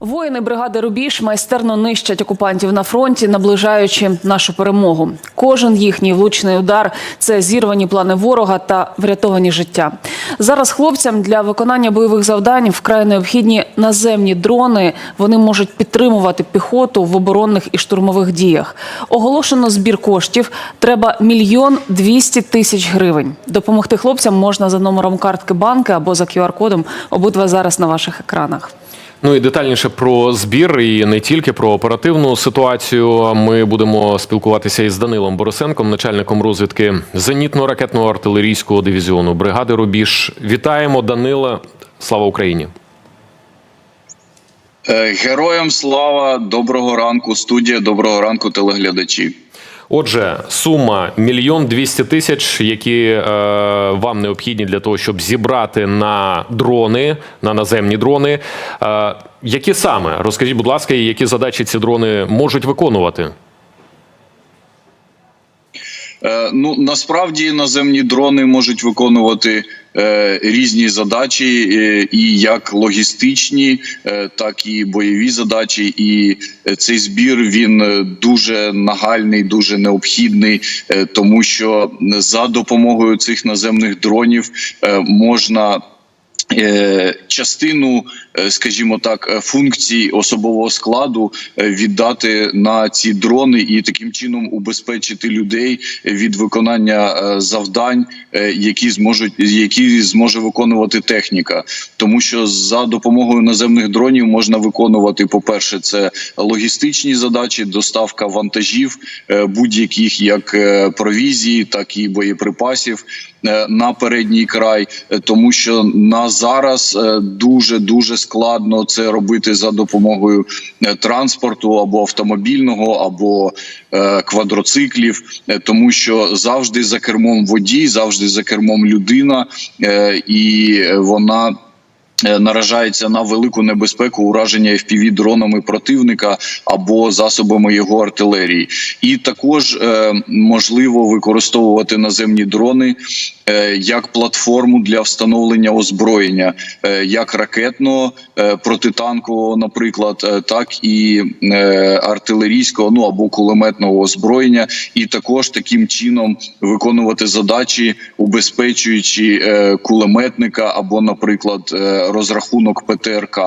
Воїни бригади Рубіж майстерно нищать окупантів на фронті, наближаючи нашу перемогу. Кожен їхній влучний удар це зірвані плани ворога та врятовані життя. Зараз хлопцям для виконання бойових завдань вкрай необхідні наземні дрони. Вони можуть підтримувати піхоту в оборонних і штурмових діях. Оголошено збір коштів. Треба мільйон двісті тисяч гривень. Допомогти хлопцям можна за номером картки банки або за QR-кодом. Обидва зараз на ваших екранах. Ну і детальніше про збір і не тільки про оперативну ситуацію. Ми будемо спілкуватися із Данилом Борисенком, начальником розвідки зенітно-ракетного артилерійського дивізіону бригади Рубіж. Вітаємо, Данила. Слава Україні! Е, Героям слава, доброго ранку, студія, доброго ранку, телеглядачі. Отже, сума мільйон двісті тисяч, які е, вам необхідні для того, щоб зібрати на дрони, на наземні дрони. Е, які саме розкажіть, будь ласка, які задачі ці дрони можуть виконувати? Е, Ну насправді наземні дрони можуть виконувати різні задачі, е, і як логістичні, е, так і бойові задачі. І е, цей збір він е, дуже нагальний, дуже необхідний, е, тому що за допомогою цих наземних дронів е, можна. Е, Частину, е, скажімо так, е, функцій особового складу віддати на ці дрони і таким чином убезпечити людей від виконання завдань, які зможуть які зможе виконувати техніка, тому що за допомогою наземних дронів можна виконувати, по перше, це логістичні задачі, доставка вантажів будь-яких як провізії, так і боєприпасів на передній край, е, тому що на зараз дуже дуже складно це робити за допомогою е, транспорту або автомобільного, або е, квадроциклів, е, тому що завжди за кермом водій, завжди за кермом людина, е, і вона. Е, Наражається на велику небезпеку ураження fpv дронами противника або засобами його артилерії, і також е, можливо використовувати наземні дрони е, як платформу для встановлення озброєння, е, як ракетного е, протитанкового, наприклад, е, так і е, артилерійського, ну або кулеметного озброєння, і також таким чином виконувати задачі, убезпечуючи е, кулеметника або, наприклад, е, розрахунок ПТРК.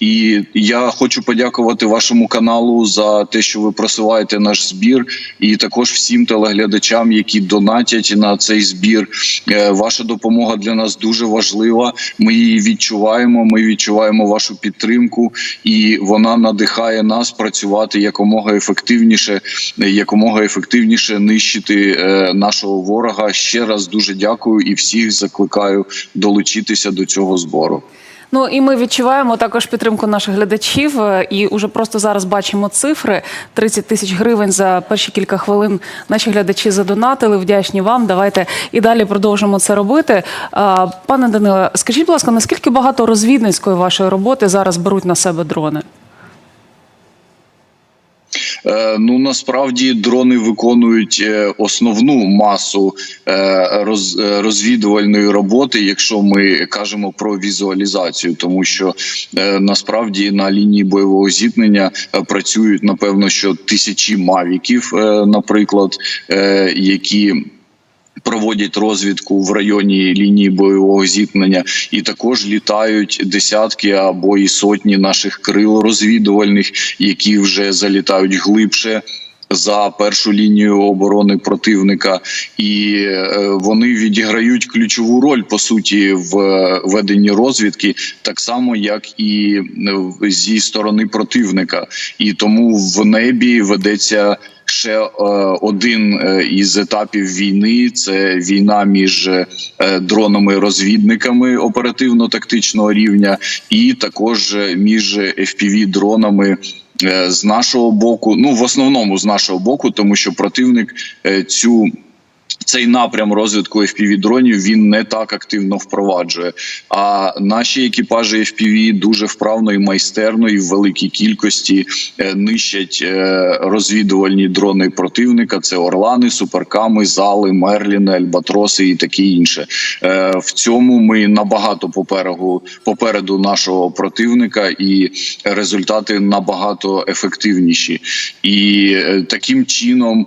І я хочу подякувати вашому каналу за те, що ви просуваєте наш збір, і також всім телеглядачам, які донатять на цей збір. Е, Ваша допомога для нас дуже важлива. Ми її відчуваємо. Ми відчуваємо вашу підтримку, і вона надихає нас працювати якомога ефективніше, якомога ефективніше нищити е, нашого ворога. Ще раз дуже дякую і всіх закликаю долучитися до цього збору. Ну і ми відчуваємо також підтримку наших глядачів. е, І уже просто зараз бачимо цифри: 30 тисяч гривень за перші кілька хвилин. Наші глядачі задонатили. Вдячні вам. Давайте і далі продовжимо це робити. Пане Даниле, скажіть, будь ласка, наскільки багато розвідницької вашої роботи зараз беруть на себе дрони? Е, Ну насправді дрони виконують е, основну масу е, роз- розвідувальної роботи, якщо ми кажемо про візуалізацію, тому що насправді на лінії бойового зіткнення працюють напевно що тисячі мавіків, наприклад, які проводять розвідку в районі лінії бойового зіткнення, і також літають десятки або і сотні наших крил розвідувальних, які вже залітають глибше. За першу лінію оборони противника, і е, вони відіграють ключову роль по суті в е, веденні розвідки, так само як і е, зі сторони противника, і тому в небі ведеться ще е, один е, із етапів війни це війна між е, дронами-розвідниками оперативно-тактичного рівня, і також між fpv дронами з нашого боку. Ну в основному з нашого боку, тому що противник цю. Цей напрям розвитку fpv дронів він не так активно впроваджує. А наші екіпажі FPV дуже вправно і майстерно і в великій кількості е, нищать е, розвідувальні дрони противника. Це орлани, суперками, зали, мерліни, альбатроси і таке інше. Е, В цьому ми набагато попереду попереду нашого противника, і результати набагато ефективніші. І таким чином.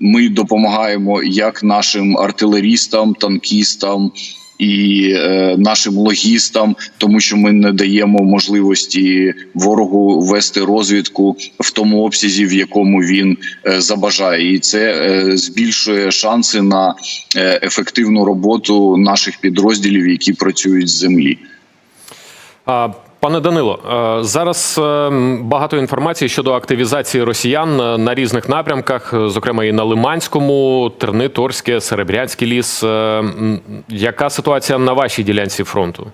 Ми допомагаємо як нашим артилерістам, танкістам і е, нашим логістам, тому що ми не даємо можливості ворогу вести розвідку в тому обсязі, в якому він е, забажає, і це е, збільшує шанси на е, ефективну роботу наших підрозділів, які працюють з землі. Пане Данило, е, зараз е, багато інформації щодо активізації росіян е, на різних напрямках, зокрема і на Лиманському, Терни, Торське, Серебрянський ліс. Яка ситуація на вашій ділянці фронту?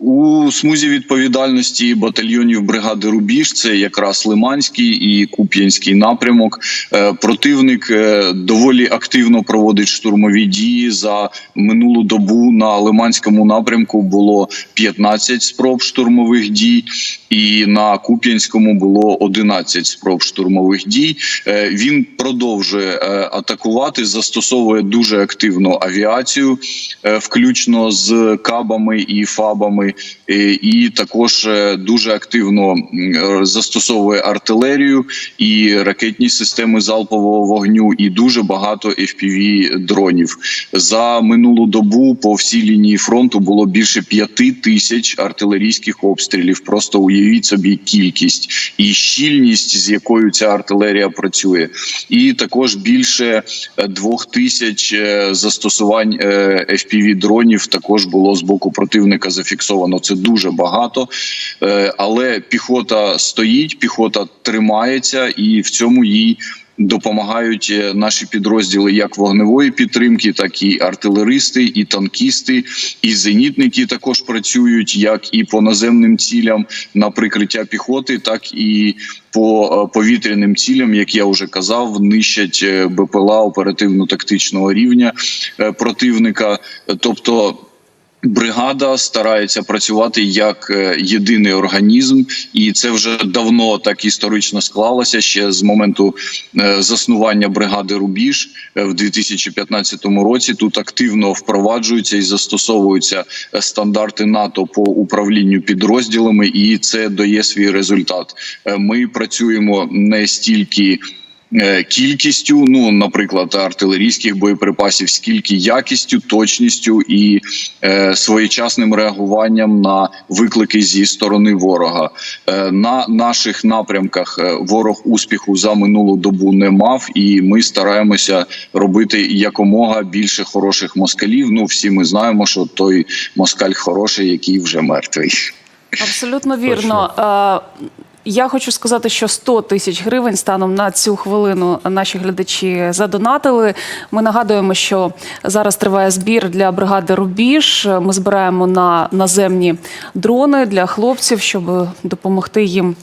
У смузі відповідальності батальйонів бригади Рубіж це якраз Лиманський і Куп'янський напрямок. Е, Противник е, доволі активно проводить штурмові дії. За минулу добу на Лиманському напрямку було 15 спроб штурмових дій, і на Куп'янському було 11 спроб штурмових дій. Е, Він продовжує атакувати, застосовує дуже активно авіацію, включно з кабами і фабами, е, і також е, дуже активно е, застосовує артилерію і ракетні системи залпового вогню, і дуже багато fpv дронів. За минулу добу по всій лінії фронту було більше п'яти тисяч артилерійських обстрілів. Просто уявіть собі кількість і щільність, з якою ця артилерія працює, і також більше двох тисяч застосувань fpv дронів також було з боку противника зафіксовано. Це дуже багато, Е, але піхота стоїть, піхота тримається, і в цьому їй. Допомагають е, наші підрозділи як вогневої підтримки, так і артилеристи, і танкісти, і зенітники також працюють як і по наземним цілям на прикриття піхоти, так і по е, повітряним цілям, як я вже казав, нищать БПЛА оперативно-тактичного рівня противника. Тобто Бригада старається працювати як е, єдиний організм, і це вже давно так історично склалося ще з моменту е, заснування бригади Рубіж е, в 2015 році. Тут активно впроваджуються і застосовуються стандарти НАТО по управлінню підрозділами, і це дає свій результат. Ми працюємо не стільки кількістю, ну наприклад, артилерійських боєприпасів, скільки якістю, точністю і е, своєчасним реагуванням на виклики зі сторони ворога. Е, на наших напрямках е, ворог успіху за минулу добу не мав, і ми стараємося робити якомога більше хороших москалів. Ну всі ми знаємо, що той москаль хороший, який вже мертвий. Абсолютно вірно. Е, Я хочу сказати, що 100 тисяч гривень станом на цю хвилину наші глядачі задонатили. Ми нагадуємо, що зараз триває збір для бригади Рубіж. Ми збираємо на наземні дрони для хлопців, щоб допомогти їм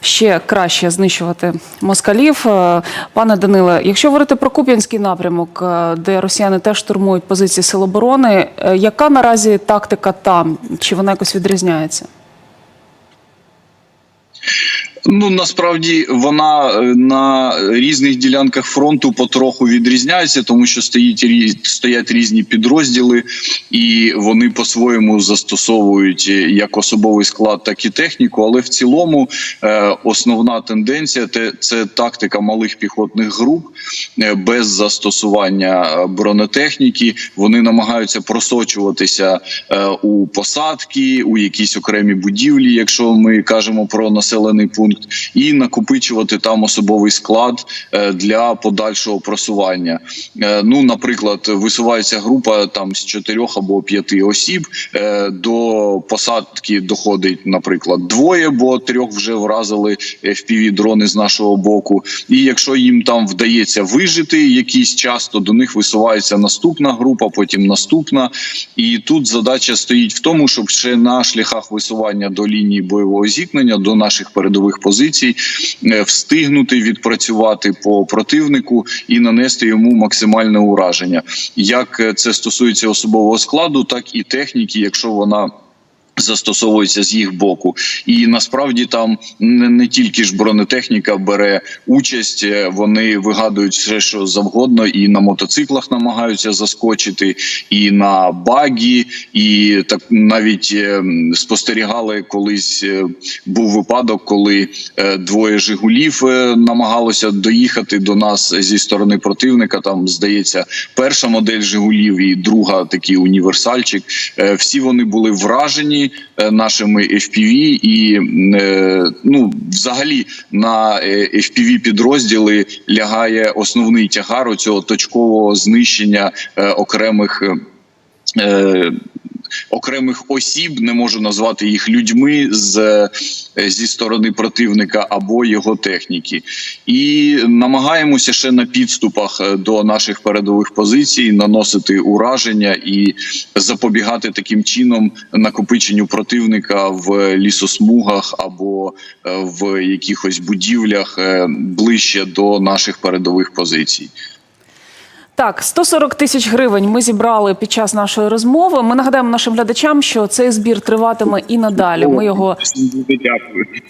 ще краще знищувати москалів. Е, Пане Даниле, якщо говорити про Куп'янський напрямок, е, де росіяни теж штурмують позиції сил оборони, е, яка наразі тактика там? Чи вона якось відрізняється? Ну насправді вона е, на різних ділянках фронту потроху відрізняється, тому що стоїть стоять різні підрозділи, і вони по-своєму застосовують е, як особовий склад, так і техніку. Але в цілому е, основна тенденція те- це тактика малих піхотних груп без застосування бронетехніки. Вони намагаються просочуватися у посадки, у якісь окремі будівлі, якщо ми кажемо про населений пункт, і накопичувати там особовий склад е, для подальшого просування. Е, Ну, наприклад, висувається група там з чотирьох або п'яти осіб. е, До посадки доходить, наприклад, двоє, бо трьох вже вразили fpv дрони з нашого боку. І якщо їм там вдається вижити якийсь час, то до них висувається наступна група, потім наступна. І тут задача стоїть в тому, щоб ще на шляхах висування до лінії бойового зіткнення до наших передових позицій, е, встигнути відпрацювати по противнику і нанести йому максимальне ураження. Як е, це стосується особового складу, так і техніки, якщо вона. Застосовується з їх боку, і насправді там не, не тільки ж бронетехніка бере участь, е, вони вигадують все, що завгодно, і на мотоциклах намагаються заскочити, і на багі, і так навіть е, спостерігали колись. е, Був випадок, коли двоє Жигулів намагалося доїхати до нас зі сторони противника. Там здається, перша модель Жигулів і друга такий універсальчик. Всі вони були вражені е, нашими FPV і е, ну, взагалі на е, FPV підрозділи лягає основний тягар у цього точкового знищення окремих. Е, е, Окремих осіб не можу назвати їх людьми з е, зі сторони противника або його техніки, і намагаємося ще на підступах е, до наших передових позицій наносити ураження і запобігати таким чином накопиченню противника в лісосмугах або е, в якихось будівлях е, ближче до наших передових позицій. Так, 140 тисяч гривень ми зібрали під час нашої розмови. Ми нагадаємо нашим глядачам, що цей збір триватиме і надалі. Ми його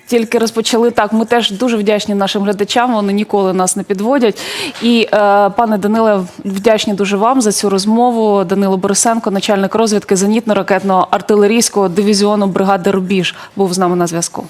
тільки розпочали. Так, ми теж дуже вдячні нашим глядачам. Вони ніколи нас не підводять. І е, пане Даниле, вдячні дуже вам за цю розмову. Данило Борисенко, начальник розвідки зенітно-ракетного артилерійського дивізіону бригади Рубіж, був з нами на зв'язку.